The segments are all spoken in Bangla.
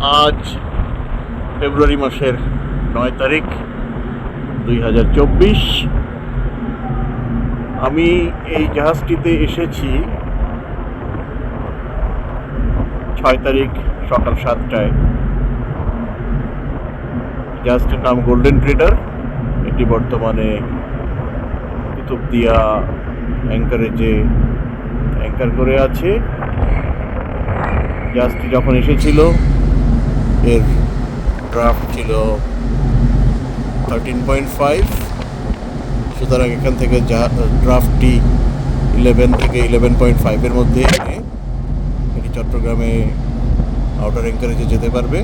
আজ ফেব্রুয়ারি মাসের নয় তারিখ দুই হাজার চব্বিশ। আমি এই জাহাজটিতে এসেছি ছয় তারিখ সকাল সাতটায়। জাহাজটির নাম গোল্ডেন ট্রেডার এটি বর্তমানে কুতুবদিয়া অ্যাঙ্কারেজে অ্যাঙ্কার করে আছে। জাহাজটি যখন এসেছিল এর ড্রাফট ছিল থার্টিন পয়েন্ট ফাইভ সুতরাং এখান থেকে যা ড্রাফটটি ইলেভেন থেকে ইলেভেন পয়েন্ট ফাইভের মধ্যে এনে এটি চট্টগ্রামে আউটার অ্যাঙ্কারেজে যেতে পারবে।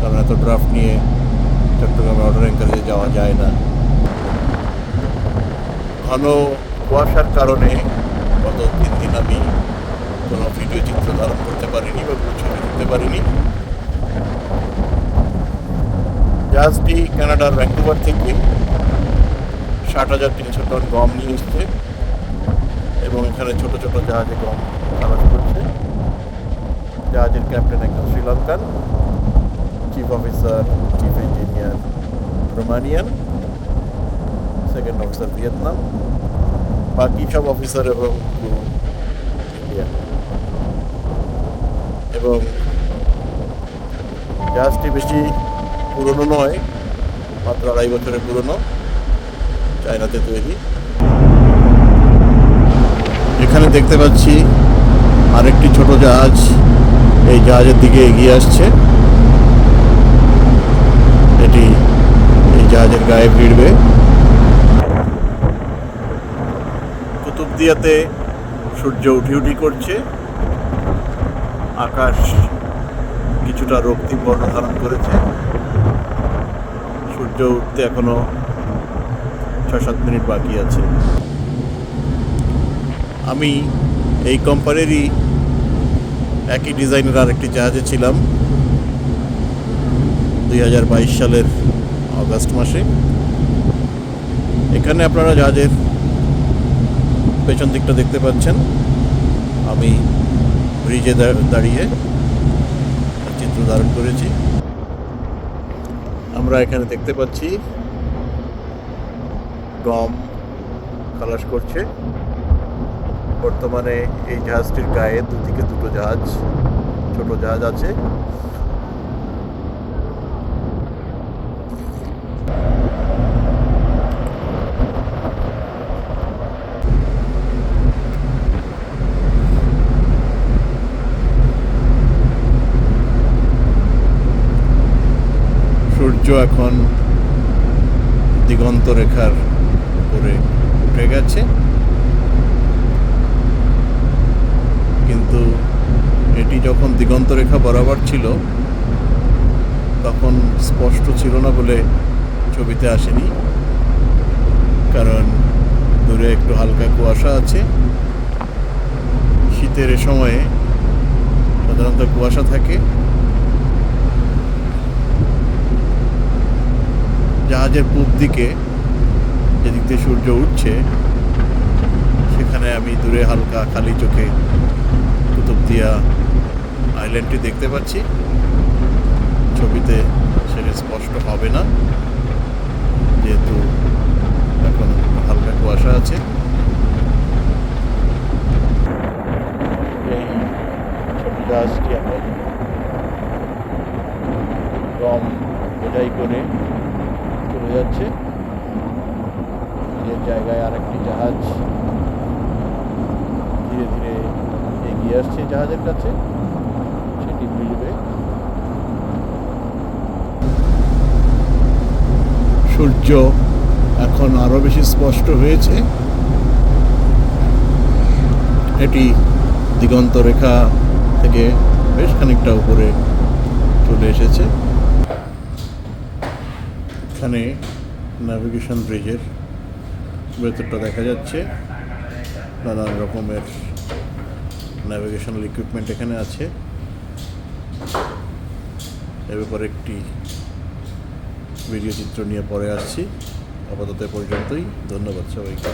কারণ এত ড্রাফট নিয়ে চট্টগ্রামে আউটার অ্যাঙ্কারেজে যাওয়া যায় না। ঘন কুয়াশার কারণে গত তিন দিন আমি কোনো ভিডিও চিত্র ধারণ করতে পারিনি বা ছবি তুলতে পারিনি। জাহাজটি কানাডার ভ্যাঙ্কুভার থেকে ষাট হাজার তিনশো টন গম নিয়ে এসছে এবং এখানে ছোট ছোট জাহাজে গম খালাস করছে। জাহাজের ক্যাপ্টেন একজন Sri Lankan chief officer chief engineer Romanian second officer Vietnam বাকি সব অফিসার এবং ইন্ডিয়া এবং জাহাজটি বেশি পুরনো নয়, মাত্র আড়াই বছরের পুরনো, চায়নাতে তৈরি। এখানে দেখতে পাচ্ছি আরেকটি ছোট জাহাজ, এই জাহাজের দিকে এগিয়ে আসছে। এটি এই জাহাজের গায়ে ভিড়বে। কুতুবদিয়াতে সূর্য উঠি উঠি করছে। আকাশ কিছুটা রক্তিম বর্ণ ধারণ করেছে। সূর্য উঠতে এখনও ছয় সাত মিনিট বাকি আছে। আমি এই কোম্পানিরই একই ডিজাইনের আরেকটি জাহাজে ছিলাম দুই হাজার বাইশ সালের অগাস্ট মাসে। এখানে আপনারা জাহাজের পেছন দিকটা দেখতে পাচ্ছেন। আমি ব্রিজে দাঁড়িয়ে চিত্র ধারণ করেছি। আমরা এখানে দেখতে পাচ্ছি গম খালাস করছে। বর্তমানে এই জাহাজটির গায়ে দুদিকে দুটো জাহাজ, ছোট জাহাজ আছে। সূর্য এখন দিগন্ত রেখার উপরে উঠে গেছে। কিন্তু এটি যখন দিগন্ত রেখা বরাবর ছিল, তখন স্পষ্ট ছিল না বলে ছবিতে আসেনি। কারণ দূরে একটু হালকা কুয়াশা আছে। শীতের এ সময়ে সাধারণত কুয়াশা থাকে। জাহাজের পূব দিকে, যেদিক দিয়ে সূর্য উঠছে, সেখানে আমি দূরে হালকা খালি চোখে কুতুবদিয়া আইল্যান্ডটি দেখতে পাচ্ছি। ছবিতে সেটা স্পষ্ট হবে না, যেহেতু এখন হালকা কুয়াশা আছে। এই ছোট এখন গম বোঝাই করে চলে যাচ্ছে। নিজের জায়গায় আরেকটি জাহাজ ধীরে ধীরে এগিয়ে আসছে জাহাজের কাছে। সেটি মিলবে সূর্য এখন আরও বেশি স্পষ্ট হয়েছে। এটি দিগন্ত রেখা থেকে বেশ খানিকটা উপরে চলে এসেছে। এখানে ন্যাভিগেশন ব্রিজের ভেতরটা দেখা যাচ্ছে। নানান রকমের ন্যাভিগেশনাল ইকুইপমেন্ট এখানে আছে। এ ব্যাপারে একটি ভিডিও চিত্র নিয়ে পরে আসছি। আপাতত পর্যন্তই। ধন্যবাদ সবাইকে।